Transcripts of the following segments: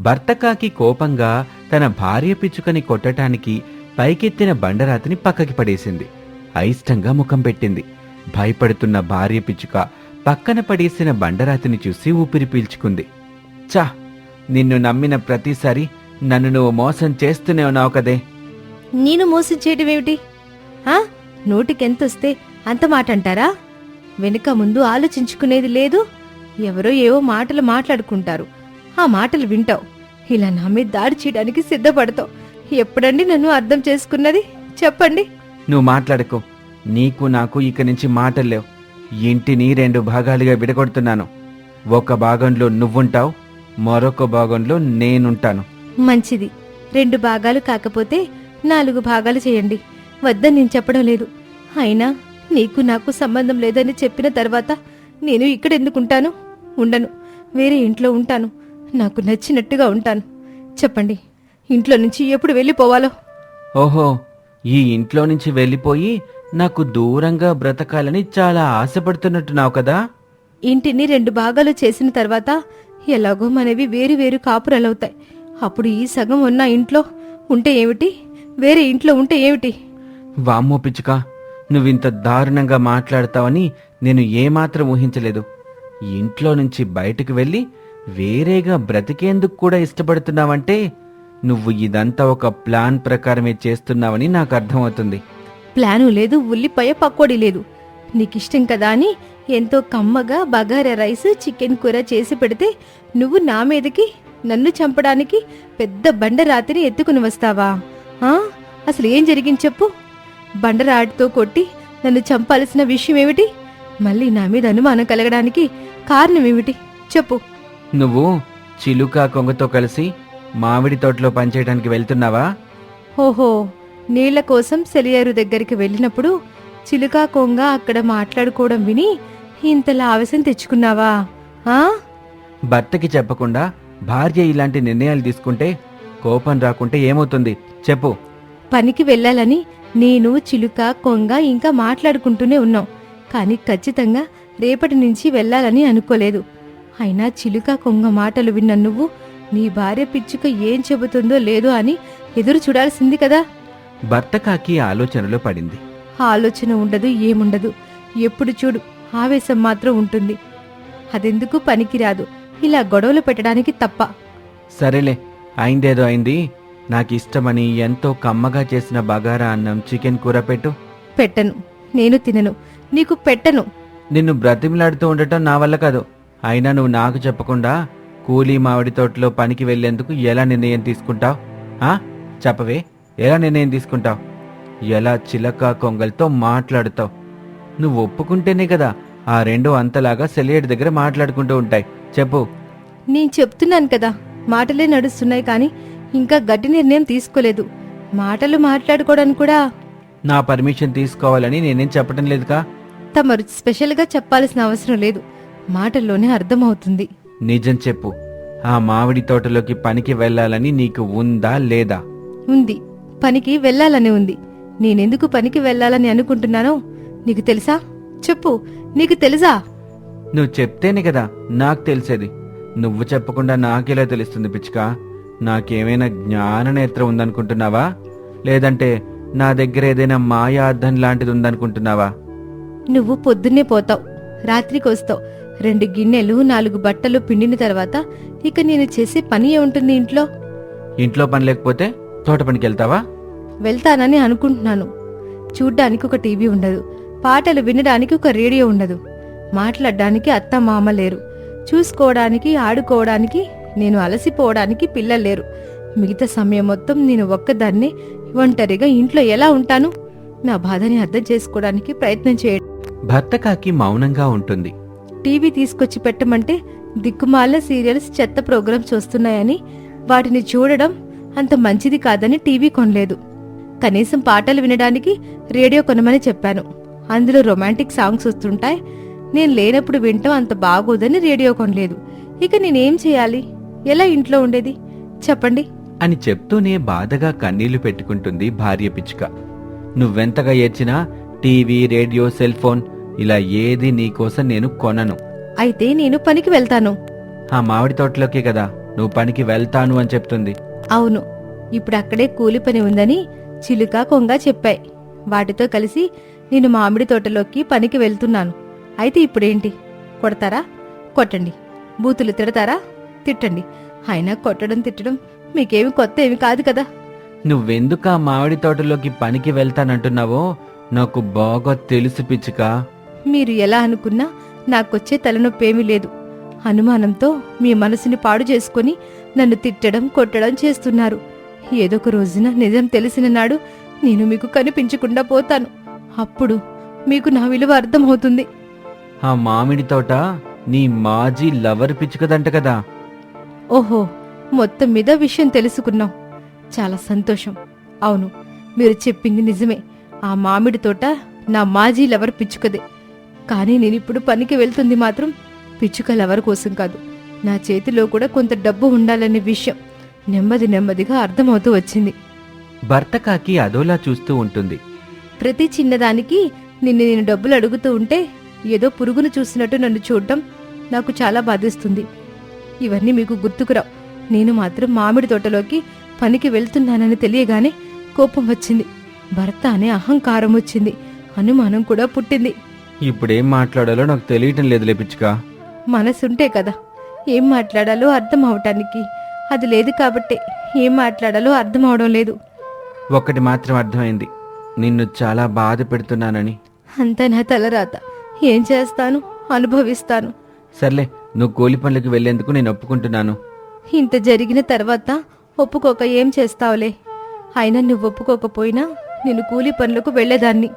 భర్తకాకి కోపంగా తన భార్య పిచ్చుకని కొట్టటానికి పైకెత్తిన బండరాతిని పక్కకి పడేసింది. అయిష్టంగా ముఖం పెట్టింది. భయపడుతున్న భార్య పిచ్చుక పక్కన పడేసిన బండరాతిని చూసి ఊపిరి పీల్చుకుంది. చా నిన్ను నమ్మిన ప్రతిసారి నన్ను నువ్వు మోసం చేస్తూనే ఉన్నావు కదే. నేను మోసం చేయడమేమిటి ఆ? నోటికెంతొస్తే అంత మాట అంటారా వెనుక ముందు ఆలోచించుకునేది లేదు. ఎవరో ఏవో మాటలు మాట్లాడుకుంటారు. ఆ మాటలు వింటావు. ఇలా నా మీద దాడి చేయడానికి సిద్ధపడతావు. ఎప్పుడండి నన్ను అర్థం చేసుకున్నది? చెప్పండి. నువ్వు మాట్లాడకు. నీకు నాకు ఇక నుంచి మాటలు లేవు. ఇంటిని రెండు భాగాలుగా విడగొడుతున్నాను. ఒక భాగంలో నువ్వుంటావు మరొక భాగంలో నేనుంటాను. మంచిది. రెండు భాగాలు కాకపోతే నాలుగు భాగాలు చేయండి. వద్దని నేను చెప్పడం లేదు. అయినా నీకు నాకు సంబంధం లేదని చెప్పిన తర్వాత నేను ఇక్కడ ఎందుకుంటాను ఉండను. వేరే ఇంట్లో ఉంటాను. నాకు నచ్చినట్టుగా ఉంటాను. చెప్పండి ఇంట్లో నుంచి ఎప్పుడు వెళ్ళిపోవాలో? ఓహో ఈ ఇంట్లో నుంచి వెళ్ళిపోయి నాకు దూరంగా బ్రతకాలని చాలా ఆశపడుతున్నట్టున్నావు కదా? ఇంటిని రెండు భాగాలు చేసిన తర్వాత ఎలాగో మనవి వేరు వేరు కాపురాలవుతాయి. అప్పుడు ఈ సగం ఉన్న ఇంట్లో ఉంటే ఏమిటి? వేరే ఇంట్లో ఉంటే ఏమిటి? వామ్మో పిచ్చుక నువ్వింత దారుణంగా మాట్లాడతావని నేను ఏమాత్రం ఊహించలేదు. ఇంట్లో నుంచి బయటకు వెళ్ళి వేరేగా బ్రతికేందుకు కూడా ఇష్టపడుతున్నావంటే నువ్వు ఇదంతా ఒక ప్లాన్ ప్రకారమే చేస్తున్నావని నాకు అర్థమవుతుంది. ప్లాను లేదు ఉల్లిపాయ పకోడీ లేదు. నీకిష్టం కదా అని ఎంతో కమ్మగా బగారా రైస్ చికెన్ కూర చేసి పెడితే నువ్వు నా మీదకి నన్ను చంపడానికి పెద్ద బండరాతిని ఎత్తుకుని వస్తావా? ఆ? అసలు ఏం జరిగింది చెప్పు. బండరాటితో కొట్టి నన్ను చంపాల్సిన విషయం ఏమిటి? మళ్ళీ నా మీద అనుమానం కలగడానికి కారణం ఏమిటి? చెప్పు. నువ్వు చిలుక కొంగతో కలిసి మామిడి తోటలో పనిచేయడానికి వెళ్తున్నావా? ఓహో నీళ్ళ కోసం సెలియారు దగ్గరికి వెళ్ళినప్పుడు చిలుక కొంగ అక్కడ మాట్లాడుకోవడం విని ఇంతలా ఆవేశం తెచ్చుకున్నావా? ఆ? భర్తకి చెప్పకుండా భార్య ఇలాంటి నిర్ణయాలు తీసుకుంటే కోపం రాకుంటే ఏమవుతుంది? చెప్పు. పనికి వెళ్ళాలని నేను చిలుక కొంగ ఇంకా మాట్లాడుకుంటూనే ఉన్నాం. కానీ ఖచ్చితంగా రేపటి నుంచి వెళ్ళాలని అనుకోలేదు. అయినా చిలుక కొంగ మాటలు విన్న నువ్వు నీ భార్య పిచ్చుక ఏం చెబుతుందో లేదో అని ఎదురు చూడాల్సింది కదా. భర్త కాకి ఆలోచనలో పడింది. ఆలోచన ఉండదు ఏముండదు. ఎప్పుడు చూడు ఆవేశం మాత్రం ఉంటుంది. అదెందుకు పనికిరాదు. ఇలా గొడవలు పెట్టడానికి తప్ప. సరేలే అయిందేదో అయింది. నాకు ఇష్టమని ఎంతో కమ్మగా చేసిన బగారా అన్నం చికెన్ కూర పెట్టు. పెట్టను నేను తినను. నీకు పెట్టను. నిన్ను బ్రతిమలాడుతూ ఉండటం నా వల్ల కాదు. అయినా నువ్వు నాకు చెప్పకుండా కూలీ మామిడి తోటలో పనికి వెళ్ళేందుకు ఎలా నిర్ణయం తీసుకుంటావు? ఆ? చెప్పవే ఎలా నిర్ణయం తీసుకుంటావు? ఎలా చిలక కొంగలతో మాట్లాడుతావు? నువ్వు ఒప్పుకుంటేనే కదా ఆ రెండు అంతలాగా సెలియేటి దగ్గర మాట్లాడుకుంటూ ఉంటాయి. చెప్పు. నేను చెప్తున్నాను కదా మాటలే నడుస్తున్నాయి కానీ ఇంకా గట్టి నిర్ణయం తీసుకోలేదు. మాటలు మాట్లాడుకోవడానికి కూడా. నా పర్మిషన్ తీసుకోవాలని నేనేం చెప్పటం లేదుగా తమరు స్పెషల్గా చెప్పాల్సిన అవసరం లేదు. మాటల్లోనే అర్థమవుతుంది. నిజం చెప్పు. ఆ మామిడి తోటలోకి పనికి వెళ్ళాలని నీకు ఉందా లేదా? ఉంది. పనికి వెళ్ళాలని ఉంది. నేనెందుకు పనికి వెళ్ళాలని అనుకుంటున్నానో నీకు తెలుసా? చెప్పు. నీకు తెలుసా? నువ్వు చెప్తేనే కదా నాకు తెలిసేది. నువ్వు చెప్పకుండా నాకెలా తెలుస్తుంది పిచ్చుక? నాకేమైనా జ్ఞాన నేత్రం ఉందనుకుంటున్నావా? లేదంటే నా దగ్గర ఏదైనా మాయా అర్థం లాంటిది ఉందనుకుంటున్నావా? నువ్వు పొద్దున్నే పోతావు. రాత్రికి వస్తావు. రెండు గిన్నెలు నాలుగు బట్టలు పిండిన తర్వాత ఇక నేను చేసే పని ఏముంటుంది ఇంట్లో? ఇంట్లో పని లేకపోతే తోట పనికి వెళ్తావా? వెళ్తానని అనుకుంటున్నాను. చూడ్డానికి ఒక టీవీ ఉండదు. పాటలు వినడానికి ఒక రేడియో ఉండదు. మాట్లాడడానికి అత్త మామ లేరు. చూసుకోవడానికి ఆడుకోవడానికి నేను అలసిపోవడానికి పిల్లలు లేరు. మిగతా సమయం మొత్తం నేను ఒక్కదాన్నే ఒంటరిగా ఇంట్లో ఎలా ఉంటాను? నా బాధని అర్థం చేసుకోవడానికి ప్రయత్నం చేయడం. భర్త కాకి మౌనంగా ఉంటుంది. టీవీ తీసుకొచ్చి పెట్టమంటే దిక్కుమాల సీరియల్స్ చెత్త ప్రోగ్రామ్స్ వస్తున్నాయని వాటిని చూడడం అంత మంచిది కాదని టీవీ కొనలేదు. కనీసం పాటలు వినడానికి రేడియో కొనమని చెప్పాను. అందులో రొమాంటిక్ సాంగ్స్ వస్తుంటాయి. నేను లేనప్పుడు వింటాం అంత బాగోదని రేడియో కొనలేదు. ఇక నేనేం చేయాలి? ఎలా ఇంట్లో ఉండేది? చెప్పండి. అని చెప్తూనే బాధగా కన్నీళ్ళు పెట్టుకుంటుంది భార్య పిచ్చుక. నువ్వెంతగా ఏడ్చినా టీవీ రేడియో సెల్ ఫోన్ ఇలా ఏది నీకోసం నేను కొనను. అయితే నేను పనికి వెళ్తాను. ఆ మామిడి తోటలోకే కదా నువ్వు పనికి వెళ్తాను అని చెప్తుంది. అవును ఇప్పుడు అక్కడే కూలి పని ఉందని చిలుక కొంగ చెప్పాయి. వాటితో కలిసి నేను మామిడి తోటలోకి పనికి వెళ్తున్నాను. అయితే ఇప్పుడేంటి? కొడతారా? కొట్టండి. బూతులు తిడతారా? తిట్టండి. అయినా కొట్టడం తిట్టడం మీకేమి కొత్త ఏమి కాదు కదా. నువ్వెందుకు ఆ మామిడి తోటలోకి పనికి వెళ్తానంటున్నావో నాకు బాగా తెలుసు పిచ్చుక. మీరు ఎలా అనుకున్నా నాకొచ్చే తలనొప్పేమీ లేదు. అనుమానంతో మీ మనసుని పాడు చేసుకొని నన్ను తిట్టడం కొట్టడం చేస్తున్నారు. ఏదో ఒక రోజున నిజం తెలిసిన నాడు నేను మీకు కనిపించకుండా పోతాను. అప్పుడు మీకు నా విలువ అర్థమవుతుంది. ఆ మామిడి తోట నీ మాజీ లవర్ పిచ్చుకదంట కదా. ఓహో మొత్తం మీద విషయం తెలుసుకున్నాం. చాలా సంతోషం. అవును మీరు చెప్పింది నిజమే. ఆ మామిడి తోట నా మాజీ లవర్ పిచ్చుకదే. కానీ నేనిప్పుడు పనికి వెళ్తుంది మాత్రం పిచ్చుక లవర్ కోసం కాదు. నా చేతిలో కూడా కొంత డబ్బు ఉండాలనే విషయం నెమ్మది నెమ్మదిగా అర్థమవుతూ వచ్చింది. భర్త కాకి అదోలా చూస్తూ ఉంటుంది. ప్రతి చిన్నదానికి నిన్ను నేను డబ్బులు అడుగుతూ ఉంటే ఏదో పురుగును చూసినట్టు నన్ను చూడటం నాకు చాలా బాధిస్తుంది. ఇవన్నీ మీకు గుర్తుకురావు నేను మాత్రం మామిడి తోటలోకి పనికి వెళ్తున్నానని తెలియగానే కోపం వచ్చింది. భర్త అనే అహంకారం వచ్చింది. అనుమానం కూడా పుట్టింది. ఇప్పుడేం మాట్లాడాలో నాకు తెలియటం లేదులే పిచ్చుక. మనసుంటే కదా ఏం మాట్లాడాలో అర్థం అవటానికి అది లేదు కాబట్టే ఏం మాట్లాడాలో అర్థం అవడం లేదు. ఒక్కటి మాత్రం అర్థమైంది నిన్ను చాలా బాధ పెడుతున్నానని. అంతా నా తలరాత ఏం చేస్తాను? అనుభవిస్తాను. సర్లే నువ్వు కూలి పనులకు వెళ్ళేందుకు నేను ఒప్పుకుంటున్నాను. ఇంత జరిగిన తర్వాత ఒప్పుకోక ఏం చేస్తావులే? అయినా నువ్వు ఒప్పుకోకపోయినా నేను కూలి పనులకు వెళ్ళేదాన్ని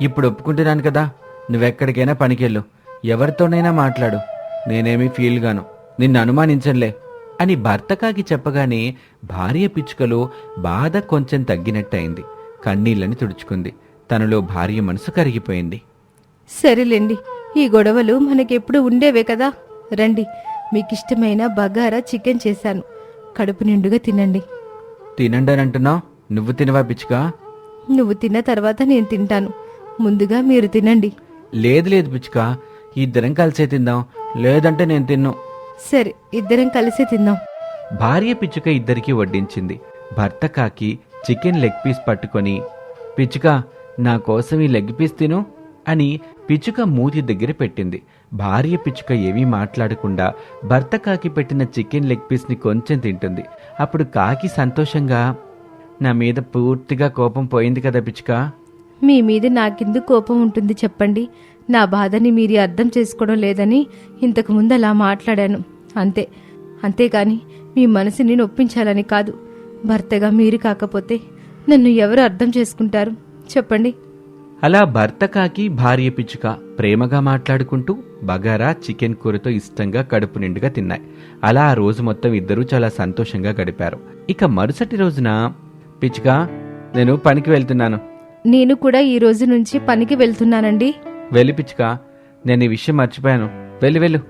ఇప్పుడు ఒప్పుకుంటున్నాను కదా నువ్వెక్కడికైనా పనికెళ్ళు. ఎవరితోనైనా మాట్లాడు. నేనేమీ ఫీల్ గాను నిన్ను అనుమానించనులే అని భర్త కాకి చెప్పగానే భార్య పిచ్చుకలో బాధ కొంచెం తగ్గినట్టయింది. కన్నీళ్ళని తుడుచుకుంది. తనలో భార్య మనసు కరిగిపోయింది. సరేలేండి. ఈ గొడవలు మనకెప్పుడు ఉండేవే కదా. రండి. మీకిష్టమైన బగారా చికెన్ చేశాను. కడుపు నిండుగా తినండి. తినండి అని అంటున్నావు? నువ్వు తినవా పిచ్చుక? నువ్వు తిన్న తర్వాత నేను తింటాను. ముందుగా మీరు తినండి. లేదు లేదు పిచ్చుక ఇద్దరం కలిసే తిందాం. లేదంటే నేను తిన్ను. సరే ఇద్దరం కలిసి తిందాం. భార్య పిచ్చుక ఇద్దరికి వడ్డించింది. భర్త కాకి చికెన్ లెగ్ పీస్ పట్టుకొని పిచ్చుక నా కోసం ఈ లెగ్ పీస్ తిను అని పిచ్చుక మూతి దగ్గర పెట్టింది. భార్య పిచ్చుక ఏమీ మాట్లాడకుండా భర్త కాకి పెట్టిన చికెన్ లెగ్ పీస్ని కొంచెం తింటుంది. అప్పుడు కాకి సంతోషంగా నా మీద పూర్తిగా కోపం పోయింది కదా పిచ్చుక మీ మీద నాకెందుకు కోపం ఉంటుంది చెప్పండి. నా బాధని మీరు అర్థం చేసుకోవడం లేదని ఇంతకు ముందు అలా మాట్లాడాను. అంతే. అంతేకాని మీ మనసుని నొప్పించాలని కాదు. భర్తగా మీరు కాకపోతే నన్ను ఎవరు అర్థం చేసుకుంటారు? చెప్పండి. అలా భర్త కాకి భార్య పిచ్చుక ప్రేమగా మాట్లాడుకుంటూ బగారా చికెన్ కూరతో ఇష్టంగా కడుపు నిండుగా తిన్నాయి. అలా ఆ రోజు మొత్తం ఇద్దరూ చాలా సంతోషంగా గడిపారు. ఇక మరుసటి రోజున పిచ్చుక నేను పనికి వెళ్తున్నాను. నేను కూడా ఈ రోజు నుంచి పనికి వెళ్తున్నానండి. వెళ్ళి పిచ్చుక నేను ఈ విషయం మర్చిపోయాను. వెళ్ళి వెళ్ళు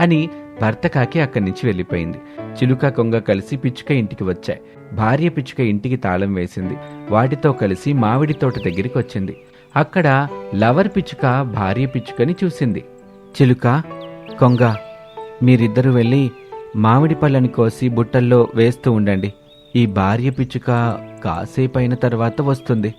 అని భర్త కాకి అక్కడి నుంచి వెళ్ళిపోయింది. చిలుక కొంగ కలిసి పిచ్చుక ఇంటికి వచ్చాయి. భార్య పిచ్చుక ఇంటికి తాళం వేసింది. వాటితో కలిసి మామిడి తోట దగ్గరికి వచ్చింది. అక్కడ లవర్ పిచ్చుక భార్య పిచ్చుకని చూసింది. చిలుక కొంగ మీరిద్దరూ వెళ్ళి మామిడి పళ్ళని కోసి బుట్టల్లో వేస్తూ ఉండండి. ఈ భార్య పిచ్చుక కాసేపు అయిన తర్వాత వస్తుంది.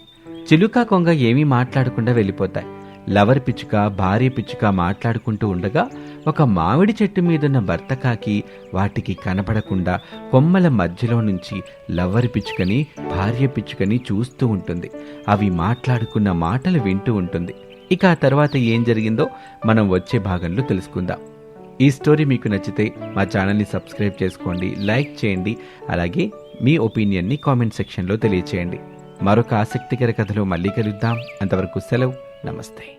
చిలుక కొంగ ఏమీ మాట్లాడకుండా వెళ్ళిపోతాయి. లవర్ పిచ్చుక భార్య పిచ్చుక మాట్లాడుకుంటూ ఉండగా ఒక మామిడి చెట్టు మీదున్న భర్త కాకి వాటికి కనపడకుండా కొమ్మల మధ్యలో నుంచి లవ్వరి పిచ్చుకని భార్య పిచ్చుకని చూస్తూ ఉంటుంది. అవి మాట్లాడుకున్న మాటలు వింటూ ఉంటుంది. ఇక ఆ తర్వాత ఏం జరిగిందో మనం వచ్చే భాగంలో తెలుసుకుందాం. ఈ స్టోరీ మీకు నచ్చితే మా ఛానల్ని సబ్స్క్రైబ్ చేసుకోండి లైక్ చేయండి అలాగే మీ ఒపీనియన్ని కామెంట్ సెక్షన్లో తెలియచేయండి. మరొక ఆసక్తికర కథలో మళ్ళీ కలుద్దాం. అంతవరకు సెలవు. నమస్తే.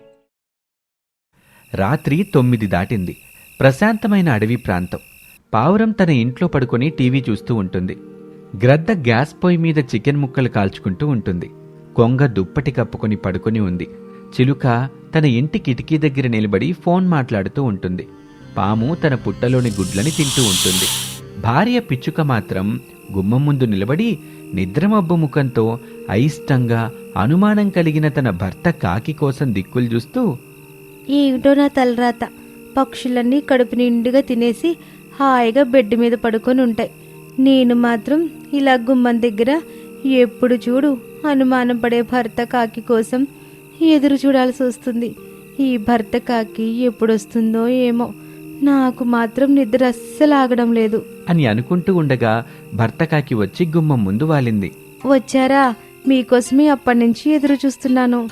రాత్రి తొమ్మిది దాటింది. ప్రశాంతమైన అడవి ప్రాంతం. పావురం తన ఇంట్లో పడుకొని టీవీ చూస్తూ ఉంటుంది. గ్రద్ద గ్యాస్ పొయ్యి మీద చికెన్ ముక్కలు కాల్చుకుంటూ ఉంటుంది. కొంగ దుప్పటి కప్పుకొని పడుకొని ఉంది. చిలుక తన ఇంటి కిటికీ దగ్గర నిలబడి ఫోన్ మాట్లాడుతూ ఉంటుంది. పాము తన పుట్టలోని గుడ్లని తింటూ ఉంటుంది. భార్య పిచ్చుక మాత్రం గుమ్మం ముందు నిలబడి నిద్రమబ్బు ముఖంతో అయిష్టంగా అనుమానం కలిగిన తన భర్త కాకి కోసం దిక్కులు చూస్తూ ఏమిటో నా తలరాత. పక్షులన్నీ కడుపు నిండుగా తినేసి హాయిగా బెడ్ మీద పడుకొని ఉంటాయి. నేను మాత్రం ఇలా గుమ్మం దగ్గర ఎప్పుడు చూడు అనుమానం పడే భర్త కాకి కోసం ఎదురు చూడాల్సి వస్తుంది. ఈ భర్త కాకి ఎప్పుడొస్తుందో ఏమో నాకు మాత్రం నిద్ర అస్సలు ఆగడం లేదు. అని అనుకుంటూ ఉండగా భర్త కాకి వచ్చి గుమ్మం ముందు వాలింది. వచ్చారా? మీకోసమే అప్పటి నుంచి ఎదురు చూస్తున్నాను.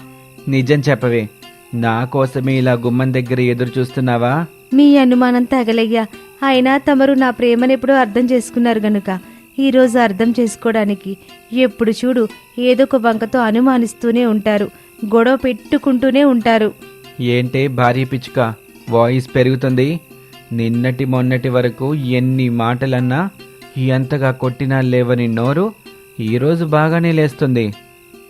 నిజం చెప్పవే. నా కోసమే ఇలా గుమ్మం దగ్గర ఎదురు చూస్తున్నావా? మీ అనుమానం తగలయ్యా. అయినా తమరు నా ప్రేమనెప్పుడో అర్థం చేసుకున్నారు గనుక. ఈరోజు అర్థం చేసుకోవడానికి ఎప్పుడు చూడు ఏదో ఒక వంకతో అనుమానిస్తూనే ఉంటారు. గొడవ పెట్టుకుంటూనే ఉంటారు. ఏంటే భార్య పిచ్చుక? వాయిస్ పెరుగుతుంది. నిన్నటి మొన్నటి వరకు ఎన్ని మాటలన్నా ఎంతగా కొట్టినా లేవని నోరు ఈరోజు బాగానే లేస్తుంది.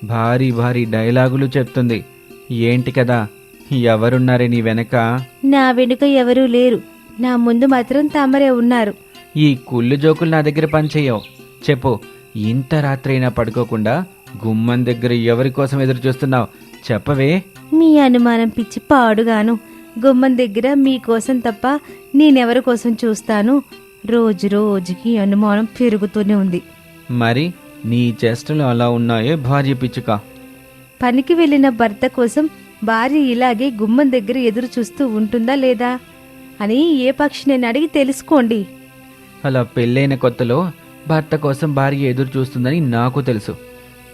భారీ భారీ డైలాగులు చెప్తుంది. ఏంటి కదా? ఎవరున్నారే నీ వెనక? నా వెనుక ఎవరూ లేరు. నా ముందు మాత్రం తమరే ఉన్నారు. ఈ కుళ్ళు జోకులు నా దగ్గర పనిచేయవు. చెప్పు ఇంత రాత్రైనా పడుకోకుండా గుమ్మం దగ్గర ఎవరి కోసం ఎదురు చూస్తున్నావు చెప్పవే. మీ అనుమానం పిచ్చి పాడుగాను గుమ్మం దగ్గర మీకోసం తప్ప నేనెవరి కోసం చూస్తాను? రోజు రోజుకి అనుమానం పెరుగుతూనే ఉంది. మరి నీ చేష్టలు అలా ఉన్నాయే భార్య పిచ్చుక? పనికి వెళ్ళిన భర్త కోసం భార్య ఇలాగే గుమ్మం దగ్గర ఎదురు చూస్తూ ఉంటుందా లేదా అని ఏ పక్షి నేను అడిగి తెలుసుకోండి. అలా పెళ్ళైన కొత్తలో భర్త కోసం భార్య ఎదురు చూస్తుందని నాకు తెలుసు.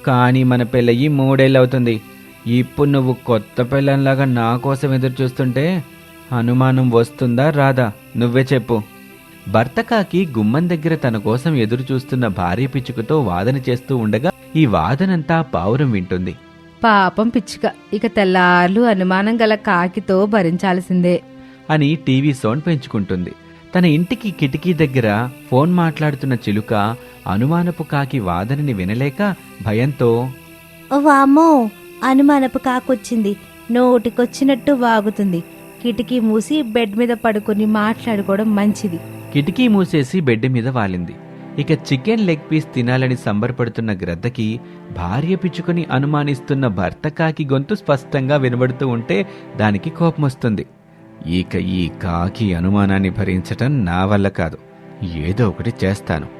కానీ మన పెళ్ళయి మూడేళ్ళు అవుతుంది ఇప్పుడు నువ్వు కొత్త పెళ్ళంలాగా నా కోసం ఎదురు చూస్తుంటే అనుమానం వస్తుందా రాదా? నువ్వే చెప్పు. భర్త కాకి గుమ్మం దగ్గర తన కోసం ఎదురు చూస్తున్న భార్య పిచ్చుకతో వాదన చేస్తూ ఉండగా ఈ వాదనంతా పావురం వింటుంది. పాపం పిచ్చుక. ఇక తెల్లార్లు అనుమానం గల కాకితో భరించాల్సిందే. అని టీవీ సౌండ్ పెంచుకుంటుంది. తన ఇంటికి కిటికీ దగ్గర ఫోన్ మాట్లాడుతున్న చిలుక అనుమానపు కాకి వాదనని వినలేక భయంతో వామ్మో అనుమానపు కాకొచ్చింది. నోటికొచ్చినట్టు వాగుతుంది. కిటికీ మూసి బెడ్ మీద పడుకొని మాట్లాడుకోవడం మంచిది. కిటికీ మూసేసి బెడ్ మీద వాలింది. ఇక చికెన్ లెగ్ పీస్ తినాలని సంబరపడుతున్న గ్రద్దకి భార్య పిచ్చుకొని అనుమానిస్తున్న భర్త కాకి గొంతు స్పష్టంగా వినబడుతూ ఉంటే దానికి కోపం వస్తుంది ఇక ఈ కాకి అనుమానాన్ని భరించటం నా వల్ల కాదు. ఏదో ఒకటి చేస్తాను.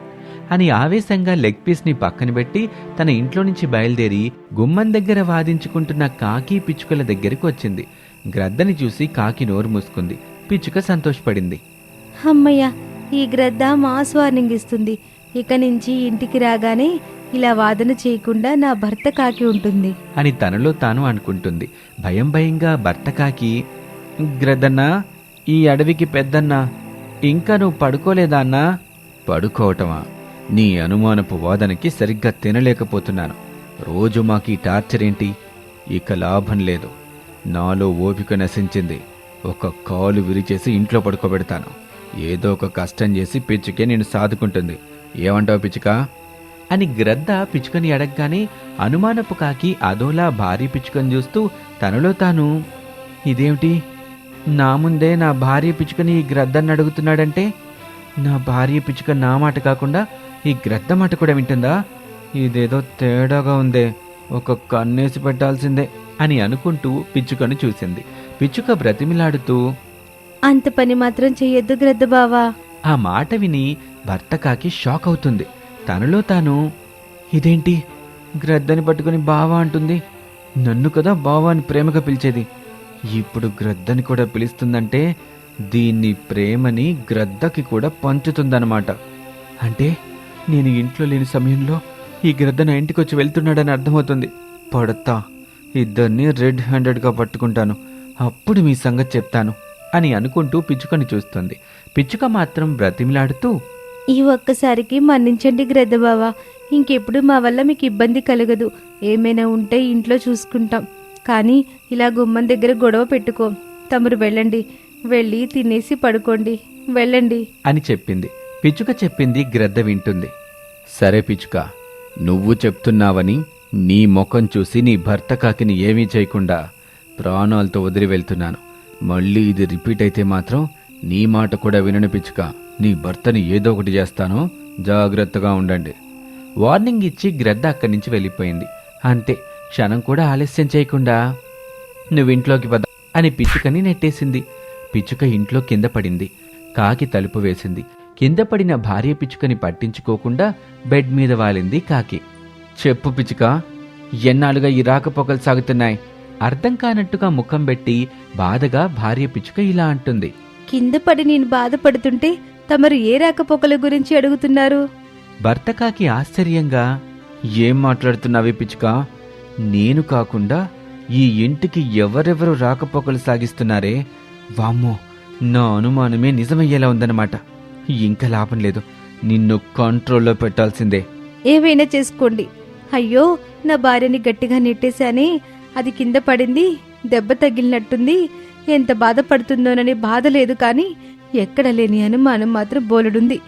అని ఆవేశంగా లెగ్ పీస్ని పక్కన పెట్టి తన ఇంట్లో నుంచి బయలుదేరి గుమ్మం దగ్గర వాదించుకుంటున్న కాకి పిచ్చుకల దగ్గరికి వచ్చింది. గ్రద్దని చూసి కాకి నోరు మూసుకుంది. పిచ్చుక సంతోషపడింది. అమ్మయ్య ఈ గ్రద్ద మాస్ వార్నింగ్ ఇస్తుంది. ఇక నుంచి ఇంటికి రాగానే ఇలా వాదన చేయకుండా నా భర్త కాకి ఉంటుంది. అని తనలో తాను అనుకుంటుంది. భయం భయంగా భర్త కాకి గ్రద్దన్నా ఈ అడవికి పెద్దన్నా ఇంకా నువ్వు పడుకోలేదా అన్నా? పడుకోవటమా? నీ అనుమానపు వాదనకి సరిగ్గా తినలేకపోతున్నాను. రోజు మాకు ఈ టార్చర్ ఏంటి? ఇక లాభం లేదు. నాలో ఓపిక నశించింది. ఒక కాలు విరిచేసి ఇంట్లో పడుకోబెడతాను. ఏదో ఒక కష్టం చేసి పిచ్చుకే నేను సాదుకుంటుంది. ఏమంటావు పిచ్చుక? అని గ్రద్ద పిచ్చుకని అడగగానే అనుమానపు కాకి అదోలా భారీ పిచ్చుకని చూస్తూ తనలో తాను ఇదేమిటి? నా ముందే నా భార్య పిచ్చుకని ఈ గ్రద్దని అడుగుతున్నాడంటే? నా భార్య పిచ్చుక నా మాట కాకుండా ఈ గ్రద్ద మాట కూడా వింటుందా? ఇదేదో తేడాగా ఉందే ఒక కన్నేసి పెట్టాల్సిందే అని అనుకుంటూ పిచ్చుకను చూసింది. పిచ్చుక బ్రతిమిలాడుతూ అంత పని మాత్రం చెయ్యొద్దు గ్రద్ద బావా. ఆ మాట విని భర్త కాకి షాక్ అవుతుంది. తనలో తాను ఇదేంటి? గ్రద్దని పట్టుకుని బావా అంటుంది. నన్ను కదా బావా అని ప్రేమగా పిలిచేది. ఇప్పుడు గ్రద్దని కూడా పిలుస్తుందంటే దీన్ని ప్రేమని గ్రద్దకి కూడా పంచుతుందన్నమాట. అంటే నేను ఇంట్లో లేని సమయంలో ఈ గ్రద్ద నా ఇంటికి వచ్చి వెళ్తున్నాడని అర్థమవుతుంది. పడతా ఇద్దరిని రెడ్ హ్యాండెడ్గా పట్టుకుంటాను. అప్పుడు మీ సంగతి చెప్తాను అని అనుకుంటూ పిచ్చుకని చూస్తుంది. పిచ్చుక మాత్రం బ్రతిమిలాడుతూ ఈ ఒక్కసారికి మన్నించండి గ్రద్ద బావా ఇంకెప్పుడు మా వల్ల మీకు ఇబ్బంది కలగదు. ఏమైనా ఉంటే ఇంట్లో చూసుకుంటాం. కానీ ఇలా గుమ్మం దగ్గర గొడవ పెట్టుకో. తమరు వెళ్ళండి. వెళ్ళి తినేసి పడుకోండి. వెళ్ళండి. అని చెప్పింది. పిచ్చుక చెప్పింది గ్రద్ద వింటుంది. సరే పిచ్చుక నువ్వు చెప్తున్నావని నీ ముఖం చూసి నీ భర్త కాకిని ఏమీ చేయకుండా ప్రాణాలతో వదిలి వెళ్తున్నాను. మళ్ళీ ఇది రిపీట్ అయితే మాత్రం నీ మాట కూడా వినని పిచ్చుక. నీ భర్తని ఏదో ఒకటి చేస్తాను. జాగ్రత్తగా ఉండండి. వార్నింగ్ ఇచ్చి గ్రద్ద అక్కడి నుంచి వెళ్ళిపోయింది. అంతే క్షణం కూడా ఆలస్యం చేయకుండా నువ్వు ఇంట్లోకి పద అని పిచ్చుకని నెట్టేసింది. పిచ్చుక ఇంట్లో కింద పడింది. కాకి తలుపు వేసింది. కింద పడిన భార్య పిచ్చుకని పట్టించుకోకుండా బెడ్ మీద వాలింది కాకి. చెప్పు పిచ్చుక ఎన్నాళ్ళుగా ఈ రాకపోకలు సాగుతున్నాయి? అర్థం కానట్టుగా ముఖం పెట్టి బాధగా భార్య పిచ్చుక ఇలా అంటుంది. కింద పడి నేను బాధపడుతుంటే తమరు ఏ రాకపోకల గురించి అడుగుతున్నారు? భర్త కాకి ఆశ్చర్యంగా ఏం మాట్లాడుతున్నావే పిచ్చుక? నేను కాకుండా ఈ ఇంటికి ఎవరెవరు రాకపోకలు సాగిస్తున్నారే? వామ్మో నా అనుమానమే నిజమయ్యేలా ఉందన్నమాట. ఇంకా లాభం లేదు. నిన్ను కంట్రోల్లో పెట్టాల్సిందే. ఏవైనా చేసుకోండి. అయ్యో నా భార్యని గట్టిగా నెట్టేశానే. అది కింద పడింది దెబ్బ తగిలినట్టుంది. ఎంత బాధపడుతుందోనని బాధ లేదు కానీ ఎక్కడ లేని అనుమానం మాత్రం బోలెడుంది.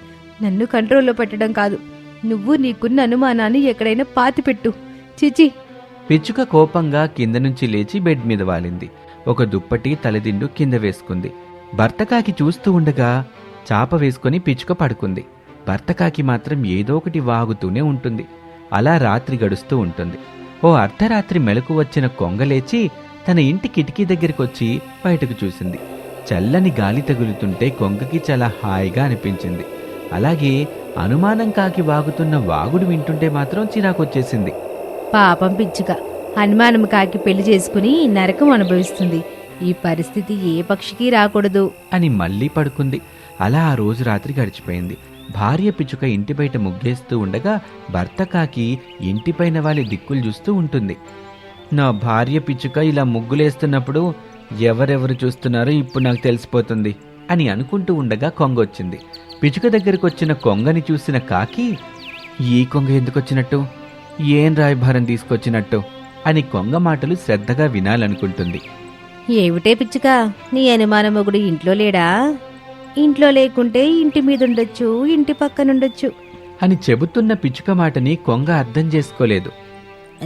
నన్ను కంట్రోల్లో పెట్టడం కాదు. నువ్వు నీకున్న అనుమానాన్ని ఎక్కడైనా పాతిపెట్టు చిచి. పిచ్చుక కోపంగా కింద నుంచి లేచి బెడ్ మీద వాలింది. ఒక దుప్పటి తలదిండు కింద వేసుకుంది. భర్తకాకి చూస్తూ ఉండగా చాప వేసుకొని పిచ్చుక పడుకుంది. భర్తకాకి మాత్రం ఏదో ఒకటి వాగుతూనే ఉంటుంది. అలా రాత్రి గడుస్తూ ఉంటుంది. ఓ అర్ధరాత్రి మెలకు వచ్చిన కొంగ లేచి తన ఇంటి కిటికీ దగ్గరికొచ్చి బయటకు చూసింది. చల్లని గాలి తగులుతుంటే కొంగకి చాలా హాయిగా అనిపించింది. అలాగే అనుమానం కాకి వాగుతున్న వాగుడు వింటుంటే మాత్రం చిరాకొచ్చేసింది. పాపం పిచ్చుక. హనుమానం కాకి పెళ్ళి చేసుకుని నరకం అనుభవిస్తుంది. ఈ పరిస్థితి ఏ పక్షికి రాకూడదు. అని మళ్ళీ పడుకుంది. అలా ఆ రోజు రాత్రి గడిచిపోయింది. భార్య పిచ్చుక ఇంటి బయట ముగ్గేస్తూ ఉండగా భర్త కాకి ఇంటిపైన వాళ్ళ దిక్కులు చూస్తూ ఉంటుంది. నా భార్య పిచ్చుక ఇలా ముగ్గులేస్తున్నప్పుడు ఎవరెవరు చూస్తున్నారో ఇప్పుడు నాకు తెలిసిపోతుంది అని అనుకుంటూ ఉండగా కొంగ వచ్చింది పిచ్చుక దగ్గరకు వచ్చిన కొంగని చూసిన కాకి ఈ కొంగ ఎందుకు వచ్చినట్టు ఏం రాయభారం తీసుకొచ్చినట్టు? అని కొంగ మాటలు శ్రద్ధగా వినాలనుకుంటుంది. ఏమిటే పిచ్చుక? నీ అనుమానమొగుడు ఇంట్లో లేడా? ఇంట్లో లేకుంటే ఇంటి మీద ఉండొచ్చు ఇంటి పక్కనుండొచ్చు. అని చెబుతున్న పిచ్చుక మాటని కొంగ అర్థం చేసుకోలేదు.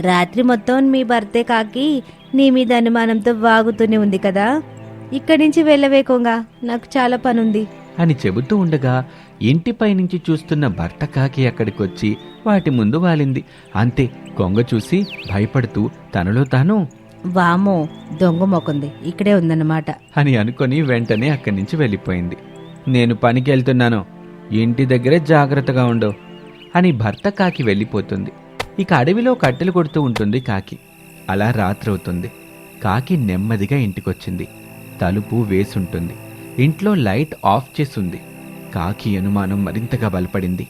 రాత్రి మొత్తం మీ భర్తే కాకి నీ మీద అనుమానంతో వాగుతూనే ఉంది కదా? ఇక్కడి నుంచి వెళ్ళవే కొంగ నాకు చాలా పనుంది. అని చెబుతూ ఉండగా ఇంటిపై నుంచి చూస్తున్న భర్త కాకి అక్కడికొచ్చి వాటి ముందు వాలింది. అంతే కొంగ చూసి భయపడుతూ తనలో తాను వామో దొంగ మొకంది ఇక్కడే ఉందన్నమాట. అని అనుకొని వెంటనే అక్కడి నుంచి వెళ్ళిపోయింది. నేను పనికి వెళ్తున్నాను ఇంటి దగ్గరే జాగ్రత్తగా ఉండు అని భర్త కాకి వెళ్ళిపోతుంది. ఇక అడవిలో కట్టెలు కొడుతూ ఉంటుంది కాకి. అలా రాత్రవుతుంది. కాకి నెమ్మదిగా ఇంటికొచ్చింది. తలుపు వేసుంటుంది. ఇంట్లో లైట్ ఆఫ్ చేసుంది కాకి అనుమానం మరింతగా బలపడింది.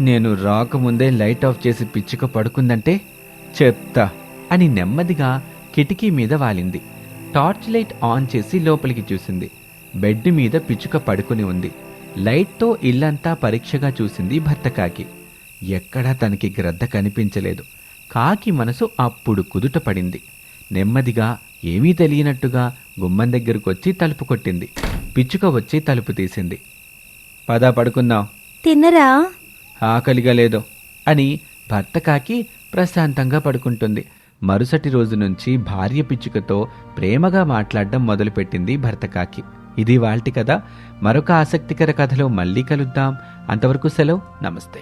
నేను రాకముందే లైట్ ఆఫ్ చేసి పిచ్చుక పడుకుందంటే చెప్తా అని నెమ్మదిగా కిటికీ మీద వాలింది. టార్చ్ లైట్ ఆన్ చేసి లోపలికి చూసింది. బెడ్ మీద పిచ్చుక పడుకుని ఉంది. లైట్తో ఇల్లంతా పరీక్షగా చూసింది భర్త కాకి ఎక్కడా తనకి గ్రద్ద కనిపించలేదు. కాకి మనసు అప్పుడు కుదుట పడింది. నెమ్మదిగా ఏమీ తెలియనట్టుగా గుమ్మం దగ్గరకొచ్చి తలుపు కొట్టింది. పిచ్చుక వచ్చి తలుపు తీసింది. పదా పడుకుందాం. తిన్నరా? ఆకలిగా లేదు అని భర్త కాకి ప్రశాంతంగా పడుకుంటుంది. మరుసటి రోజు నుంచి భార్య పిచ్చుకతో ప్రేమగా మాట్లాడడం మొదలుపెట్టింది భర్త కాకి ఇది వాల్టి కథ. మరొక ఆసక్తికర కథలో మళ్ళీ కలుద్దాం. అంతవరకు సెలవు. నమస్తే.